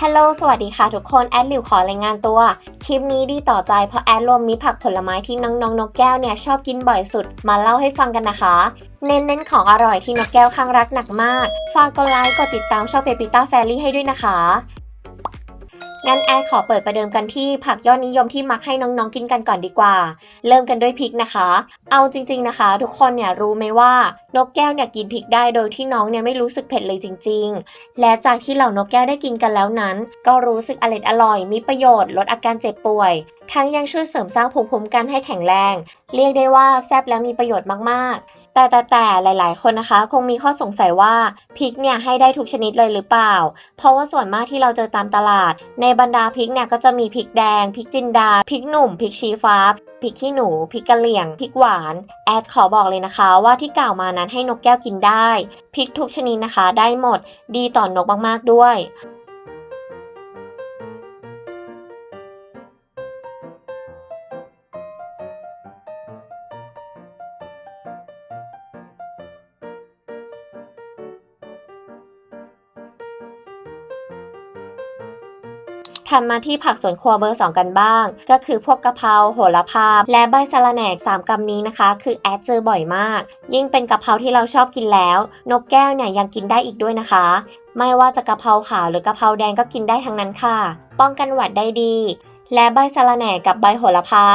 ฮัลโหล สวัสดีค่ะทุกคน แอดหลิวขอรายงานตัว คลิปนี้ดีต่อใจเพราะแอดรวมมีผักผลไม้ที่น้องๆนกแก้วเนี่ยชอบกินบ่อยสุด มาเล่าให้ฟังกันนะคะ เน้นๆของอร่อยที่นกแก้วข้างรักหนักมาก ฝากกดไลค์ กดติดตามช่องเปปิต้าแฟรี่ให้ด้วยนะคะ งั้นแอดขอเปิดประเดิมกันที่ผักยอดนิยมที่มักให้น้องๆกินกันก่อนดีกว่า เริ่มกันด้วยพริกนะคะ เอาจริง ๆนะคะ ทุกคนเนี่ยรู้ไหมว่านกแก้วเนี่ยกินพริกได้โดยที่น้องเนี่ยไม่รู้สึกเผ็ดเลยจริง ๆ และจากที่เหล่านกแก้วได้กินกันแล้วนั้น ก็รู้สึกอร่อยอร่อย มีประโยชน์ ลดอาการเจ็บป่วย ทั้งยังช่วยเสริมสร้างภูมิคุ้มกันให้แข็งแรง เรียกได้ว่าแซ่บและมีประโยชน์มากๆ แต่แต่แต่หลาย ๆ คนนะคะ คงมีข้อสงสัยว่าพริกเนี่ยให้ได้ทุกชนิดเลยหรือเปล่า เพราะว่าส่วนมากที่เราเจอตามตลาด ในบรรดาพริกเนี่ยก็จะมีพริกแดงพริกจินดาพริกหนุ่มพริกชี้ฟ้าพริกขี้หนูพริกกะเหรี่ยงพริกหวาน แอดขอบอกเลยนะคะ ว่าที่กล่าวมานั้นให้นกแก้วกินได้พริกทุกชนิดนะคะ ได้หมด ดีต่อนกมาก ๆ ด้วย ถัดมาที่ผักสวนครัวเบอร์ 2 กันบ้าง ก็คือพวกกะเพราโหระพาและใบสะระแหน่3กำนี้นะคะ คือแอดเจอบ่อยมาก ยิ่งเป็นกะเพราที่เราชอบกินแล้ว นกแก้วเนี่ยยังกินได้อีกด้วยนะคะ ไม่ว่าจะกะเพราขาวหรือกะเพราแดงก็กินได้ทั้งนั้นค่ะ ป้องกันหวัดได้ดีและใบสะระแหน่กับใบโหระพา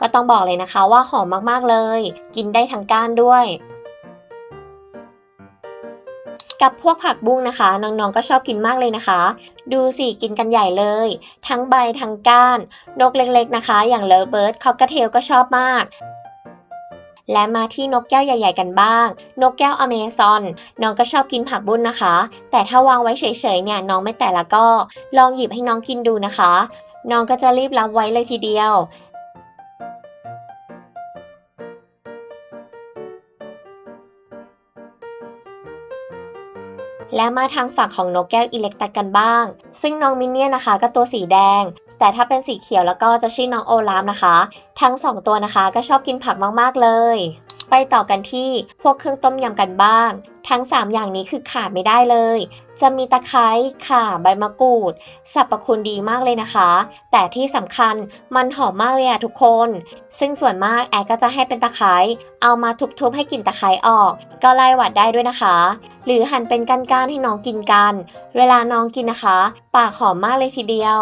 ก็ต้องบอกเลยนะคะว่าหอมมากๆเลย กินได้ทั้งก้านด้วย กับพวกผักบุ้งนะคะ น้องๆก็ชอบกินมากเลยนะคะ ดูสิกินกันใหญ่เลย ทั้งใบทั้งก้าน นกเล็กๆนะคะ อย่างเลอเบิร์ดคอกเทลก็ชอบมาก และมาที่นกแก้วใหญ่ ๆ กันบ้าง นกแก้วอเมซอน น้องก็ชอบกินผักบุ้นนะคะ แต่ถ้าวางไว้เฉยๆเนี่ยน้องไม่แต่ละก็ ลองหยิบให้น้องกินดูนะคะน้องก็จะรีบรับไว้เลยทีเดียว และมาทางฝั่งของนกแก้วอิเล็กตัสกันบ้าง ซึ่งน้องมินเนี่ยนะคะ ก็ตัวสีแดง แต่ถ้าเป็นสีเขียวแล้วก็จะชื่อน้องโอลามนะคะ ทั้งสองตัวนะคะ ก็ชอบกินผักมากๆเลย ไปต่อกันที่พวกเครื่องต้มยำกันบ้าง ทั้ง 3 อย่างนี้คือขาดไม่ได้เลย จะมีตะไคร้ข่าใบมะกรูดสรรพคุณดีมากเลยนะคะ แต่ที่สำคัญมันหอมมากเลยอะทุกคน ซึ่งส่วนมากแอดก็จะให้เป็นตะไคร้เอามาทุบๆให้กลิ่นตะไคร้ออก ก็ไล่หวัดได้ด้วยนะคะ หรือหั่นเป็นก้านๆให้น้องกินกัน เวลาน้องกินนะคะ ปากหอมมากเลยทีเดียว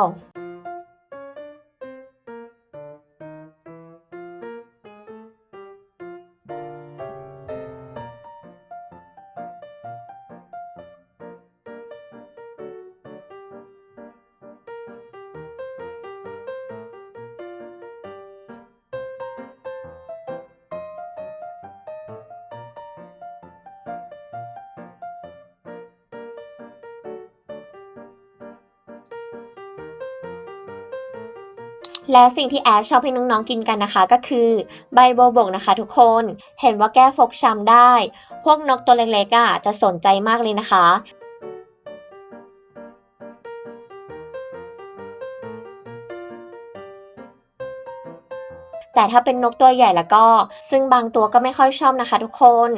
และสิ่งที่แอดชอบให้น้องๆกินกันนะคะก็คือ ใบโบบกนะคะทุกคน เห็นว่าแก้ฟกช้ำได้ พวกนกตัวเล็กๆอะจะสนใจมากเลยนะคะ แต่ถ้าเป็นนกตัวใหญ่แล้วก็ ซึ่งบางตัวก็ไม่ค่อยชอบนะคะทุกคน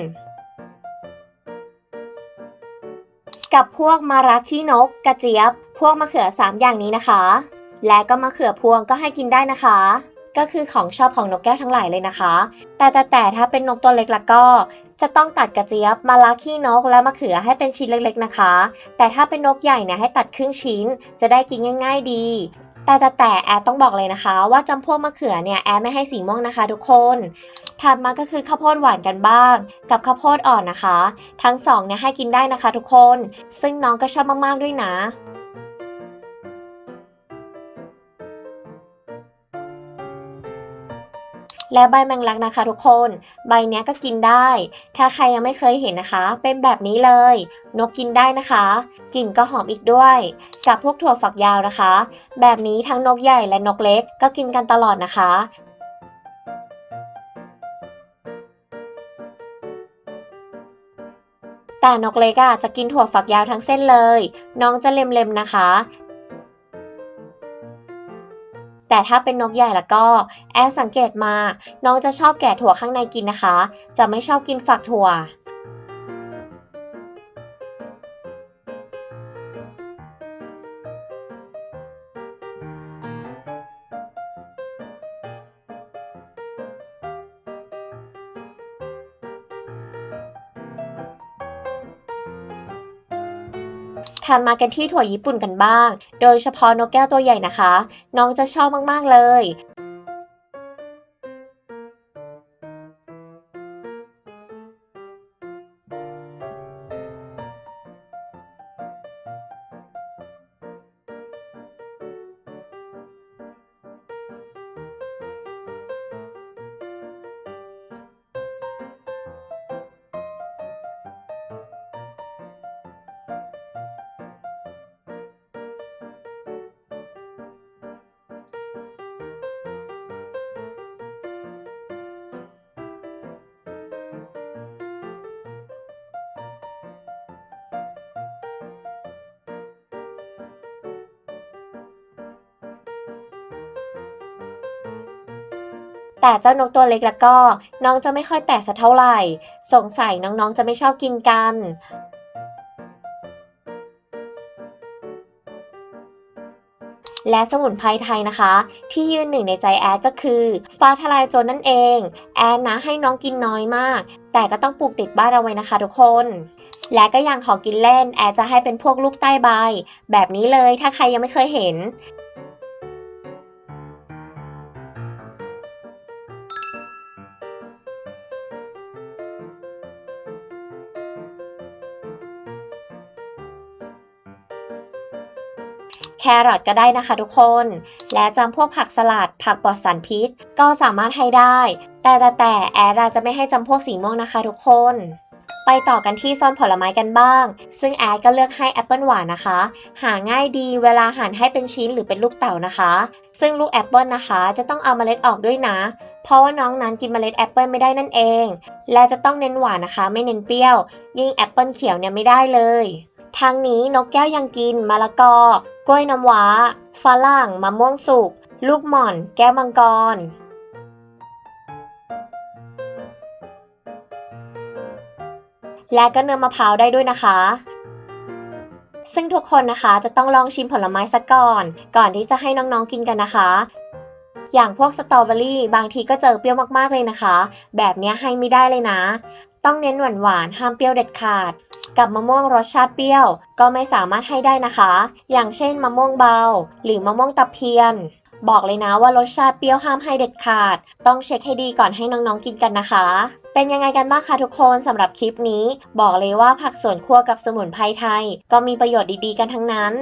กับพวกมะระขี้นก กระเจี๊ยบ พวกมะเขือสามอย่างนี้นะคะ และก็มะเขือพวงก็ให้กินได้นะคะ ก็คือของชอบของนกแก้วทั้งหลายเลยนะคะ แต่แต่แต่ถ้าเป็นนกตัวเล็กแล้วก็ จะต้องตัดกระเจี๊ยบมาลาขี้นกและมะเขือให้เป็นชิ้นเล็ก ๆนะคะ แต่ถ้าเป็นนกใหญ่เนี่ยให้ตัดครึ่งชิ้น จะได้กินง่าย ๆ ดีแต่แต่แต่แอดต้องบอกเลยนะคะ ว่าจำพวกมะเขือเนี่ยแอดไม่ให้สีม่วงนะคะทุกคนถัดมาก็คือข้าวโพดหวานกันบ้าง กับข้าวโพดอ่อนนะคะ ทั้งสองเนี่ยให้กินได้นะคะทุกคน ซึ่งน้องก็ชอบมากๆด้วยนะ และใบแมงลักนะคะทุกคน ใบเนี้ยก็กินได้ ถ้าใครยังไม่เคยเห็นนะคะ เป็นแบบนี้เลย นกกินได้นะคะกลิ่นก็หอมอีกด้วย กับพวกถั่วฝักยาวนะคะ แบบนี้ทั้งนกใหญ่และนกเล็กก็กินกันตลอดนะคะแต่นกเล็กอะจะกินถั่วฝักยาวทั้งเส้นเลย น้องจะเล็มๆนะคะ แต่ถ้าเป็นนกใหญ่แล้วก็แอนสังเกตมา น้องจะชอบแกะถั่วข้างในกินนะคะ จะไม่ชอบกินฝักถั่ว ถัดมากันที่ถั่วญี่ปุ่นกันบ้าง โดยเฉพาะนกแก้วตัวใหญ่นะคะ น้องจะชอบมากๆเลย แต่เจ้านกตัวเล็กแล้วก็ น้องจะไม่ค่อยแตะสักเท่าไหร่ สงสัยน้องๆจะไม่ชอบกินกัน และสมุนไพรไทยนะคะ ที่ยืนหนึ่งในใจแอดก็คือ ฟ้าทลายโจรนั่นเอง แอดนะให้น้องกินน้อยมาก แต่ก็ต้องปลูกติดบ้านเอาไว้นะคะทุกคน และก็อย่างของกินเล่น แอดจะให้เป็นพวกลูกใต้ใบ แบบนี้เลยถ้าใครยังไม่เคยเห็น แครอทก็ได้นะคะทุกคน และจำพวกผักสลัด ผักปลอดสารพิษ ก็สามารถให้ได้ แต่แต่แต่แอดจะไม่ให้จำพวกสีม่วงนะคะทุกคน ไปต่อกันที่โซนผลไม้กันบ้าง ซึ่งแอดก็เลือกให้แอปเปิลหวานนะคะ หาง่ายดีเวลาหั่นให้เป็นชิ้นหรือเป็นลูกเต๋านะคะ ซึ่งลูกแอปเปิลนะคะจะต้องเอาเมล็ดออกด้วยนะ เพราะว่าน้องนั้นกินเมล็ดแอปเปิลไม่ได้นั่นเอง และจะต้องเน้นหวานนะคะ ไม่เน้นเปรี้ยว ยิ่งแอปเปิลเขียวเนี่ยไม่ได้เลยทางนี้นกแก้วยังกินมะละกอ กล้วยน้ำว้า ฝรั่ง มะม่วงสุก ลูกหม่อน แก้วมังกร และก็เนื้อมะพร้าวได้ด้วยนะคะ ซึ่งทุกคนนะคะจะต้องลองชิมผลไม้สักก่อน ก่อนที่จะให้น้องๆกินกันนะคะ อย่างพวกสตรอเบอรี่บางทีก็เจอเปรี้ยวมากๆเลยนะคะ แบบนี้ให้ไม่ได้เลยนะ ต้องเน้นหวานๆห้ามเปรี้ยวเด็ดขาด กับมะม่วงรสชาติเปรี้ยว ก็ไม่สามารถให้ได้นะคะ อย่างเช่นมะม่วงเบา หรือมะม่วงตะเพียน บอกเลยนะว่ารสชาติเปรี้ยวห้ามให้เด็ดขาด ต้องเช็คให้ดีก่อนให้น้องๆกินกันนะคะ เป็นยังไงกันบ้างคะทุกคนสำหรับคลิปนี้ บอกเลยว่าผักสวนครัวกับสมุนไพรไทย ก็มีประโยชน์ดีๆกันทั้งนั้น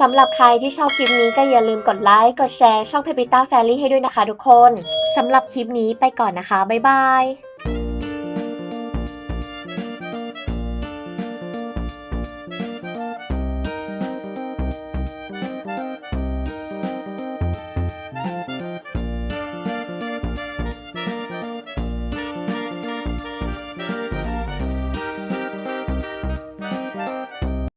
สำหรับใครที่ชอบคลิปนี้ก็อย่าลืมกดไลค์ กดแชร์ช่อง p e p i t a Family ให้ด้วยนะคะทุกคน สำหรับคลิปนี้ไปก่อนนะคะ บ๊ายบาย